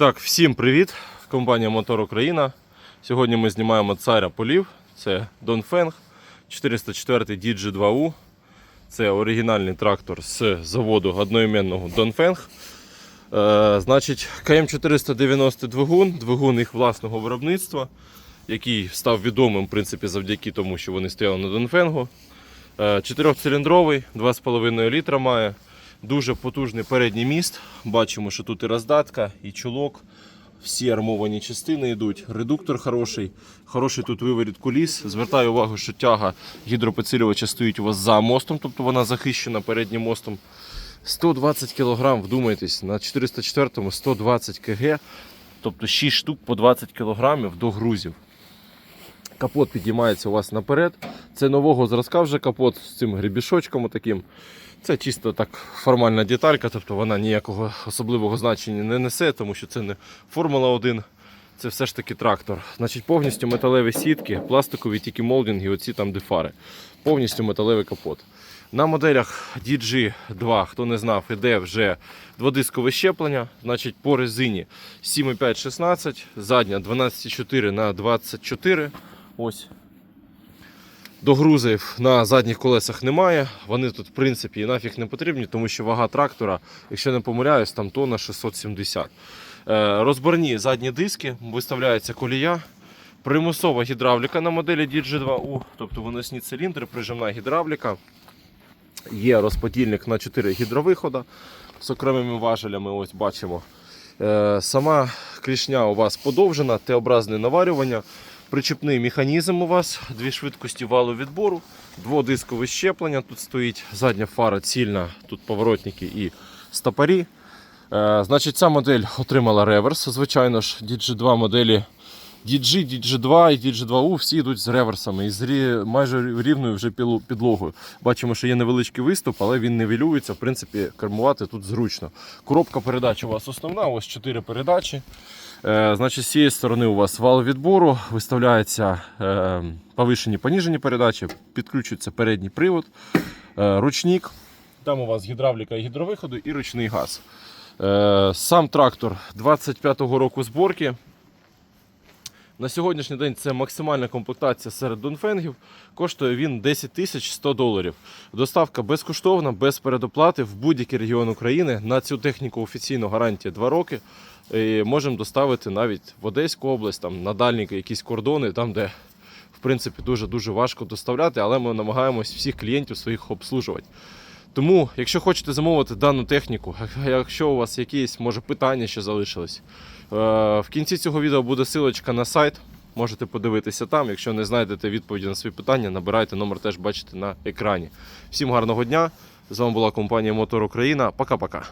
Так, всім привіт! Компанія Мотор Україна. Сьогодні ми знімаємо царя полів. Це Донфенг 404 DG2U. Це оригінальний трактор з заводу одноіменного Донфенг. Е, значить, КМ490 двигун, двигун їх власного виробництва, який став відомим в принципі, завдяки тому, що вони стояли на Донфенгу. Е, Чотирьохциліндровий, 2,5 літра має. Дуже потужний передній міст. Бачимо, що тут і роздатка, і чулок. Всі армовані частини йдуть. Редуктор хороший, хороший тут виворіт куліс. Звертаю увагу, що тяга гідропідсилювача стоїть у вас за мостом, тобто вона захищена переднім мостом. 120 кг, вдумайтесь, на 404-му 120 кг, тобто 6 штук по 20 кг до грузів. Капот підіймається у вас наперед. Це нового зразка вже капот з цим гребішочком таким. Це чисто так формальна деталька, тобто вона ніякого особливого значення не несе, тому що це не Формула 1, це все ж таки трактор. Значить, повністю металеві сітки, пластикові тільки молдинги, оці там де фари. Повністю металевий капот. На моделях DG2, хто не знав, іде вже дводискове щеплення. Значить, по резині 7,5-16, задня 12,4 на 24. Ось Догрузів на задніх колесах немає. Вони тут, в принципі, і нафіг не потрібні, тому що вага трактора, якщо не помиляюсь, там тонна 670. Е, Розборні задні диски, виставляється колія. Примусова гідравліка на моделі DG2U, тобто виносні циліндри, прижимна гідравліка. Є розподільник на 4 гідровихода з окремими важелями. Ось бачимо. Е, Сама клішня у вас подовжена, Т-образне наварювання. Причепний механізм у вас, дві швидкості валу відбору, дводискове щеплення. Тут стоїть задня фара цільна, тут поворотники і стопорі. Е, значить, ця модель отримала реверс. Звичайно ж, DG2 моделі DG, DG2 і DG2U всі йдуть з реверсами і з майже рівною вже підлогою. Бачимо, що є невеличкий виступ, але він не вілюється. В принципі, кермувати тут зручно. Коробка передач у вас основна, ось 4 передачі. Е, значить, з цієї сторони у вас вал відбору, виставляються е, повишені поніжені передачі, підключується передній привод, е, ручник. Там у вас гідравліка і гідровиходу і ручний газ. Е, сам трактор 25-го року зборки. На сьогоднішній день це максимальна комплектація серед донфенгів. Коштує він 10 тисяч 100 доларів. Доставка безкоштовна, без передоплати в будь-який регіон України. На цю техніку офіційно гарантія 2 роки. І можемо доставити навіть в Одеську область, там, на дальні якісь кордони, там, де в принципі дуже-дуже важко доставляти, але ми намагаємось всіх клієнтів своїх обслужувати. Тому, якщо хочете замовити дану техніку, якщо у вас якісь може питання ще залишились, е, в кінці цього відео буде силочка на сайт. Можете подивитися там. Якщо не знайдете відповіді на свої питання, набирайте номер теж бачите на екрані. Всім гарного дня! З вами була компанія Мотор Україна. Пока-пока.